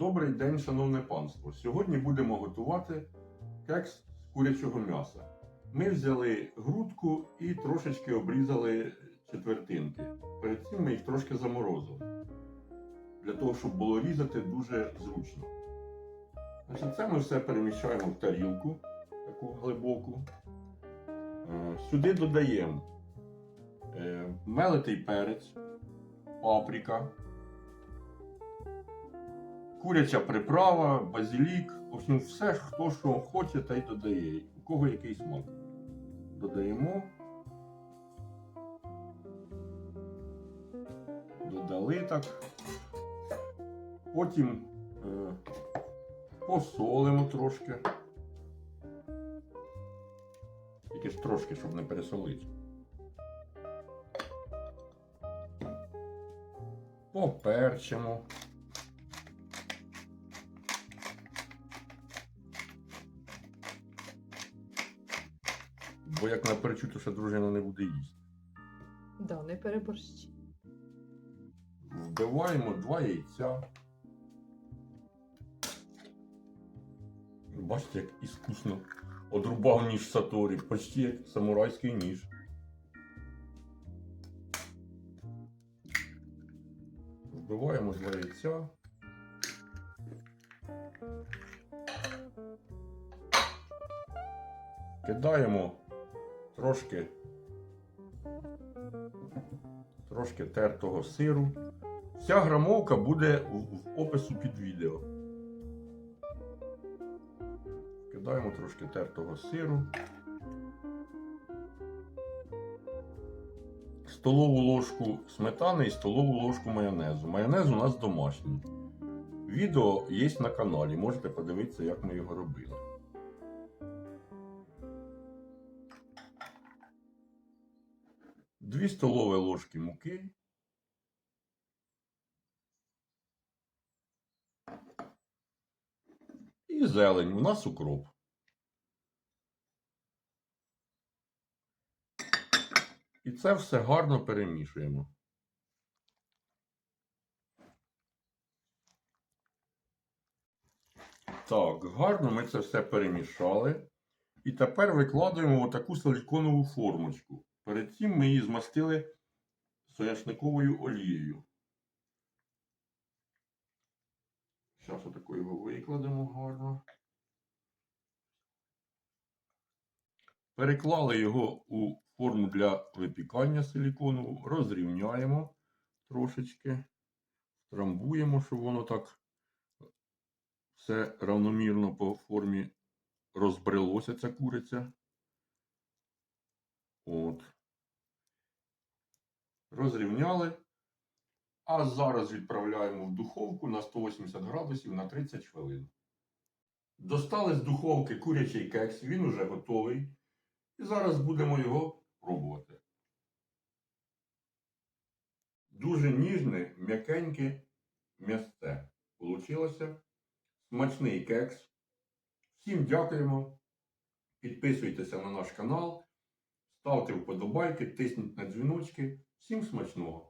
Добрий день, шановне панство. Сьогодні будемо готувати кекс з курячого м'яса. Ми взяли грудку і трошечки обрізали четвертинки. Перед цим ми їх трошки заморозили. Для того, щоб було різати дуже зручно. Значить, це ми все переміщаємо в тарілку, таку глибоку. Е, Сюди додаємо е, мелитий перець, паприка, куряча приправа, базилік. В общем, все, хто що хоче, та й додає. У кого який смак. Додаємо. Додали так. Потім е, посолимо трошки. Тільки ж трошки, щоб не пересолити. Поперчимо. Бо як наперчу, то ще дружина не буде їсти. Да, не переборщи. Вбиваємо два яйця. Бачите, як іскусно одрубав ніж Саторі, почти як самурайський ніж. Вбиваємо два яйця. Кидаємо трошки трошки тертого сиру. Вся грамовка буде в, опису під відео. Кидаємо трошки тертого сиру. Столову ложку сметани і столову ложку майонезу. Майонез у нас домашній. Відео є на каналі, можете подивитися, як ми його робили. Дві столові ложки муки. І зелень. У нас укроп. І це все гарно перемішуємо. Так, гарно ми це все перемішали. І тепер викладаємо в таку силіконову формочку. Перед цим ми її змастили соняшниковою олією. Зараз отако його викладемо гарно. Переклали його у форму для випікання силіконову, розрівняємо трошечки, трамбуємо, щоб воно так все равномірно по формі розбрелося ця куриця. От. Розрівняли. А зараз відправляємо в духовку на 180 градусів на 30 хвилин. Достали з духовки курячий кекс, він уже готовий. І зараз будемо його пробувати. Дуже ніжне, м'якеньке м'ясце. Получилося. Смачний кекс. Всім дякуємо. Підписуйтеся на наш канал, ставте вподобайки, тисніть на дзвіночки. Всім смачного!